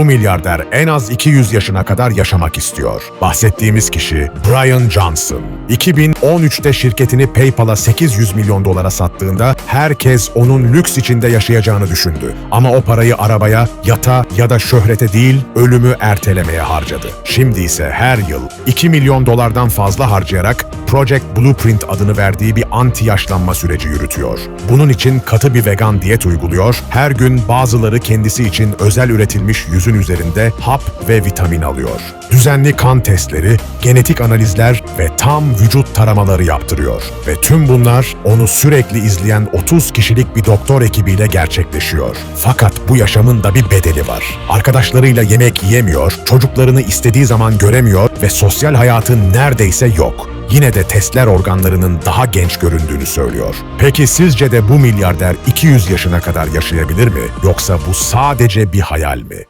Bu milyarder en az 200 yaşına kadar yaşamak istiyor. Bahsettiğimiz kişi Brian Johnson. 2013'te şirketini PayPal'a 800 milyon dolara sattığında herkes onun lüks içinde yaşayacağını düşündü. Ama o parayı arabaya, yata ya da şöhrete değil, ölümü ertelemeye harcadı. Şimdi ise her yıl 2 milyon dolardan fazla harcayarak Project Blueprint adını verdiği bir anti yaşlanma süreci yürütüyor. Bunun için katı bir vegan diyet uyguluyor, her gün bazıları kendisi için özel üretilmiş yüzün üzerinde hap ve vitamin alıyor. Düzenli kan testleri, genetik analizler ve tam vücut taramaları yaptırıyor. Ve tüm bunlar onu sürekli izleyen 30 kişilik bir doktor ekibiyle gerçekleşiyor. Fakat bu yaşamın da bir bedeli var. Arkadaşlarıyla yemek yiyemiyor, çocuklarını istediği zaman göremiyor ve sosyal hayatı neredeyse yok. Yine de testler organlarının daha genç göründüğünü söylüyor. Peki sizce de bu milyarder 200 yaşına kadar yaşayabilir mi? Yoksa bu sadece bir hayal mi?